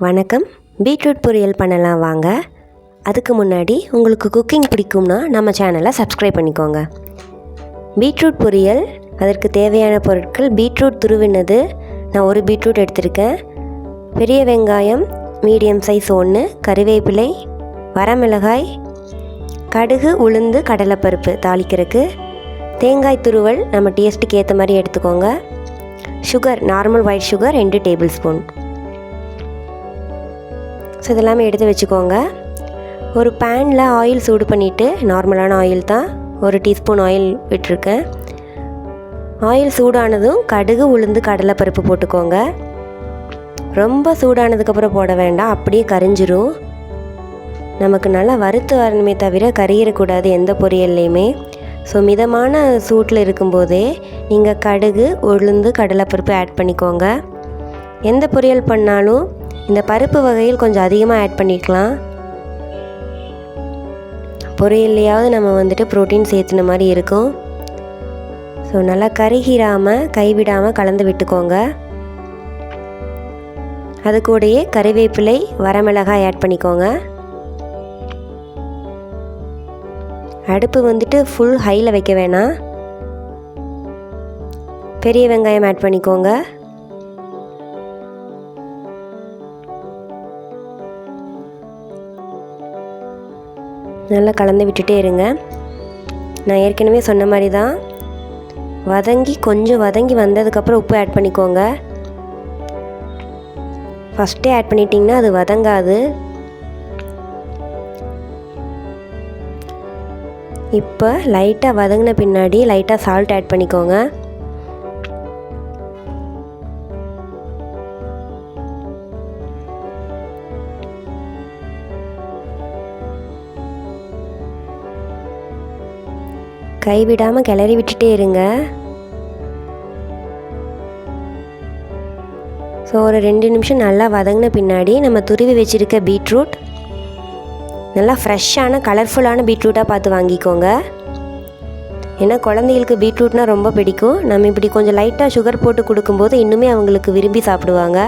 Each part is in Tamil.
வணக்கம். பீட்ரூட் பொரியல் பண்ணலாம் வாங்க. அதுக்கு முன்னாடி உங்களுக்கு குக்கிங் பிடிக்கும்னா நம்ம சேனலை சப்ஸ்கிரைப் பண்ணிக்கோங்க. பீட்ரூட் பொரியல் அதற்கு தேவையான பொருட்கள் பீட்ரூட் துருவினது. நான் ஒரு பீட்ரூட் எடுத்திருக்கேன். பெரிய வெங்காயம் மீடியம் சைஸ் ஒன்று கறிவேப்பிலை வரமிளகாய் கடுகு உளுந்து கடலைப்பருப்பு தாளிக்கிறதுக்கு. தேங்காய் துருவல் நம்ம டேஸ்ட்டுக்கு ஏற்ற மாதிரி எடுத்துக்கோங்க. சுகர் நார்மல் ஒயிட் சுகர் ரெண்டு டேபிள் ஸ்பூன். ஸோ இதெல்லாமே எடுத்து வச்சுக்கோங்க. ஒரு பேனில் ஆயில் சூடு பண்ணிவிட்டு நார்மலான ஆயில் தான். ஒரு டீஸ்பூன் ஆயில் விட்டுருக்கேன். ஆயில் சூடானதும் கடுகு உளுந்து கடலைப்பருப்பு போட்டுக்கோங்க. ரொம்ப சூடானதுக்கப்புறம் போட வேண்டாம். அப்படியே கரிஞ்சிரும். நமக்கு நல்லா வறுத்து வரணுமே தவிர கறியிடக்கூடாது எந்த பொரியல்லையுமே. ஸோ மிதமான சூட்டில் இருக்கும்போதே நீங்கள் கடுகு உளுந்து கடலைப்பருப்பு ஆட் பண்ணிக்கோங்க. எந்த பொரியல் பண்ணாலும் இந்த பருப்பு வகையில் கொஞ்சம் அதிகமாக ஆட் பண்ணிக்கலாம். பொரியல்லையாவது நம்ம வந்துட்டு ப்ரோட்டீன் சேர்த்துன மாதிரி இருக்கும். ஸோ நல்லா கருகிராமல் கைவிடாமல் கலந்து விட்டுக்கோங்க. அது கூடயே கறிவேப்பிலை வரமிளகாய் ஆட் பண்ணிக்கோங்க. அடுப்பு வந்துட்டு ஃபுல் ஹையில் வைக்க வேணாம். பெரிய வெங்காயம் ஆட் பண்ணிக்கோங்க. நல்லா கலந்து விட்டுட்டே இருங்க. நான் ஏற்கனவே சொன்ன மாதிரி தான் வதங்கி கொஞ்சம் வதங்கி வந்ததுக்கப்புறம் உப்பு ஆட் பண்ணிக்கோங்க. ஃபஸ்ட்டே ஆட் பண்ணிட்டிங்கன்னா அது வதங்காது. இப்போ லைட்டாக வதங்கின பின்னாடி லைட்டாக சால்ட் ஆட் பண்ணிக்கோங்க. கைவிடாமல் கிளறி விட்டுட்டே இருங்க. ஸோ ஒரு ரெண்டு நிமிஷம் நல்லா வதங்கின பின்னாடி நம்ம துருவி வச்சுருக்க பீட்ரூட் நல்லா ஃப்ரெஷ்ஷான கலர்ஃபுல்லான பீட்ரூட்டாக பார்த்து வாங்கிக்கோங்க. ஏன்னா குழந்தைகளுக்கு பீட்ரூட்னால் ரொம்ப பிடிக்கும். நம்ம இப்படி கொஞ்சம் லைட்டாக சுகர் போட்டு கொடுக்கும்போது இன்னுமே அவங்களுக்கு விரும்பி சாப்பிடுவாங்க.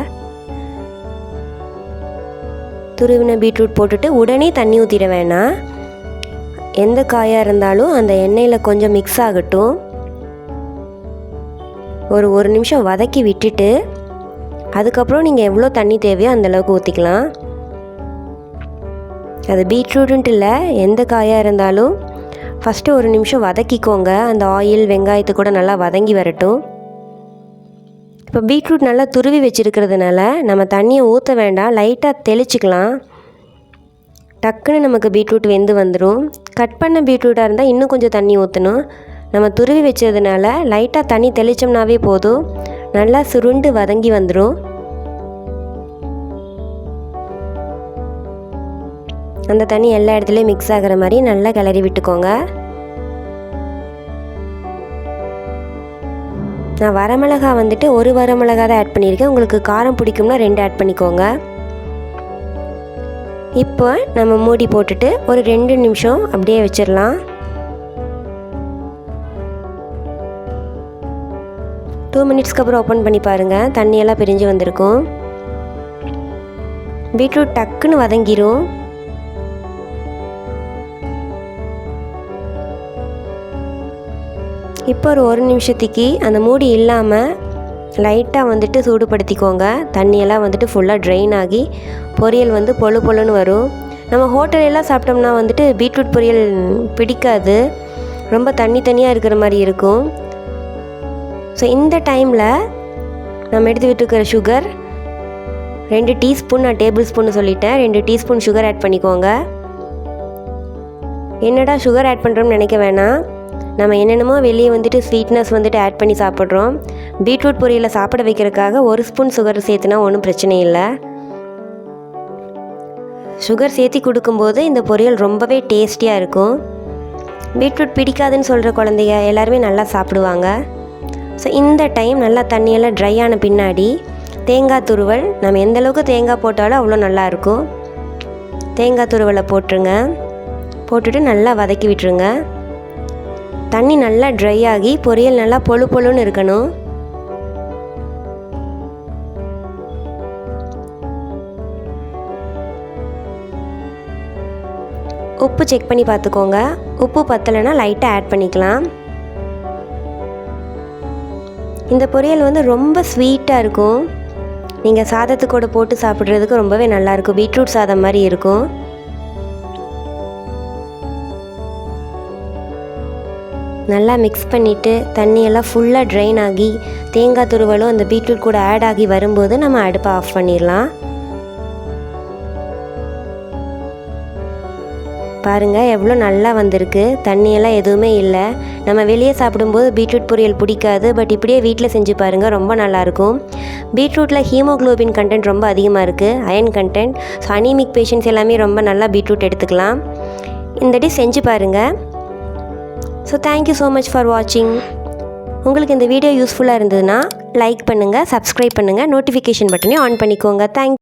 துருவின பீட்ரூட் போட்டுட்டு உடனே தண்ணி ஊற்றிட வேணாம். எந்த காயாக இருந்தாலும் அந்த எண்ணெயில் கொஞ்சம் மிக்ஸ் ஆகட்டும். ஒரு ஒரு நிமிஷம் வதக்கி விட்டுட்டு அதுக்கப்புறம் நீங்கள் எவ்வளோ தண்ணி தேவையோ அந்தளவுக்கு ஊற்றிக்கலாம் அது பீட்ரூட்டுன்ட்டு இல்லை எந்த காயாக இருந்தாலும் ஃபஸ்ட்டு ஒரு நிமிஷம் வதக்கிக்கோங்க. அந்த ஆயில் வெங்காயத்தை கூட நல்லா வதங்கி வரட்டும். இப்போ பீட்ரூட் நல்லா துருவி வச்சுருக்கிறதுனால நம்ம தண்ணியை ஊற்ற வேண்டாம் லைட்டாக தெளிச்சிக்கலாம். டக்குன்னு நமக்கு பீட்ரூட் வெந்து வந்துடும் கட் பண்ண பீட்ரூட்டாக இருந்தால் இன்னும் கொஞ்சம் தண்ணி ஊற்றணும். நம்ம துருவி வச்சதுனால லைட்டாக தண்ணி தெளித்தோம்னாவே போதும். நல்லா சுருண்டு வதங்கி வந்துடும் அந்த தண்ணி எல்லா இடத்துலையும் மிக்ஸ் ஆகிற மாதிரி நல்லா கிளறி விட்டுக்கோங்க. நான் வரமிளகா வந்துட்டு ஒரு வரமிளகா தான் ஆட் பண்ணியிருக்கேன். உங்களுக்கு காரம் பிடிக்கும்னா ரெண்டு ஆட் பண்ணிக்கோங்க. இப்போ நம்ம மூடி போட்டுட்டு ஒரு ரெண்டு நிமிஷம் அப்படியே வச்சிடலாம். டூ மினிட்ஸ்க்கு அப்புறம் ஓப்பன் பண்ணி பாருங்கள் தண்ணியெல்லாம் பிரிஞ்சு வந்திருக்கும். பீட்ரூட் டக்குன்னு வதங்கிரும். இப்போ ஒரு ஒரு நிமிஷத்துக்கு அந்த மூடி இல்லாமல் லைட்டாக வந்துட்டு சூடுபடுத்திக்கோங்க. தண்ணியெல்லாம் வந்துட்டு ஃபுல்லாக ட்ரெயின் ஆகி பொரியல் வந்து பொழு பொழுன்னு வரும். நம்ம ஹோட்டலெல்லாம் சாப்பிட்டோம்னா வந்துட்டு பீட்ரூட் பொரியல் பிடிக்காது. ரொம்ப தண்ணி தண்ணியாக இருக்கிற மாதிரி இருக்கும். ஸோ இந்த டைமில் நம்ம எடுத்து விட்டுருக்கிற சுகர் ரெண்டு டீஸ்பூன் நான் டேபிள் ஸ்பூன் சொல்லிட்டேன். ரெண்டு டீஸ்பூன் சுகர் ஆட் பண்ணிக்கோங்க. என்னடா சுகர் ஆட் பண்ணுறோம்னு நினைக்க வேணாம். நம்ம என்னென்னமோ வெளியே வந்துட்டு ஸ்வீட்னஸ் வந்துட்டு ஆட் பண்ணி சாப்பிட்றோம். பீட்ரூட் பொரியலை சாப்பிட வைக்கிறதுக்காக ஒரு ஸ்பூன் சுகர் சேர்த்துனா ஒன்றும் பிரச்சனை இல்லை. சுகர் சேர்த்தி கொடுக்கும்போது இந்த பொரியல் ரொம்பவே டேஸ்டியாக இருக்கும். பீட்ரூட் பிடிக்காதுன்னு சொல்கிற குழந்தைங்க எல்லாருமே நல்லா சாப்பிடுவாங்க. ஸோ இந்த டைம் நல்லா தண்ணியெல்லாம் ட்ரை ஆன பின்னாடி தேங்காய் துருவல் நம்ம எந்த அளவுக்கு தேங்காய் போட்டாலும் அவ்வளோ நல்லாயிருக்கும் தேங்காய் துருவலை போட்டுருங்க. போட்டுட்டு நல்லா வதக்கி விட்டுருங்க. தண்ணி நல்லா ட்ரை ஆகி பொரியல் நல்லா பொழு பொழுன்னு இருக்கணும். உப்பு செக் பண்ணி பார்த்துக்கோங்க. உப்பு பத்தலைன்னா லைட்டாக ஆட் பண்ணிக்கலாம். இந்த பொரியல் வந்து ரொம்ப ஸ்வீட்டாக இருக்கும். நீங்கள் சாதத்துக்கூட போட்டு சாப்பிட்றதுக்கு ரொம்பவே நல்லாயிருக்கும் பீட்ரூட் சாதம் மாதிரி இருக்கும். நல்லா மிக்ஸ் பண்ணிவிட்டு தண்ணியெல்லாம் ஃபுல்லாக ட்ரைன் ஆகி தேங்காய் துருவலும் அந்த பீட்ரூட் கூட ஆட் ஆகி வரும்போது நம்ம அடுப்பை ஆஃப் பண்ணிடலாம். பாருங்கள் எவ்வளோ நல்லா வந்திருக்கு. தண்ணியெல்லாம் எதுவுமே இல்லை. நம்ம வெளியே சாப்பிடும்போது பீட்ரூட் பொரியல் பிடிக்காது பட் இப்படியே வீட்டில் செஞ்சு பாருங்கள் ரொம்ப நல்லாயிருக்கும். பீட்ரூட்டில் ஹீமோக்ளோபின் கண்டென்ட் ரொம்ப அதிகமாக இருக்குது iron content so anaemic patients எல்லாமே ரொம்ப நல்லா பீட்ரூட் எடுத்துக்கலாம். இந்த டிஷ் செஞ்சு பாருங்கள் so thank you so much for வாட்சிங் உங்களுக்கு இந்த வீடியோ யூஸ்ஃபுல்லாக இருந்ததுன்னா லைக் பண்ணுங்கள் சப்ஸ்கிரைப் பண்ணுங்கள் நோட்டிஃபிகேஷன் பட்டனையும் ஆன் பண்ணிக்கோங்க. தேங்க்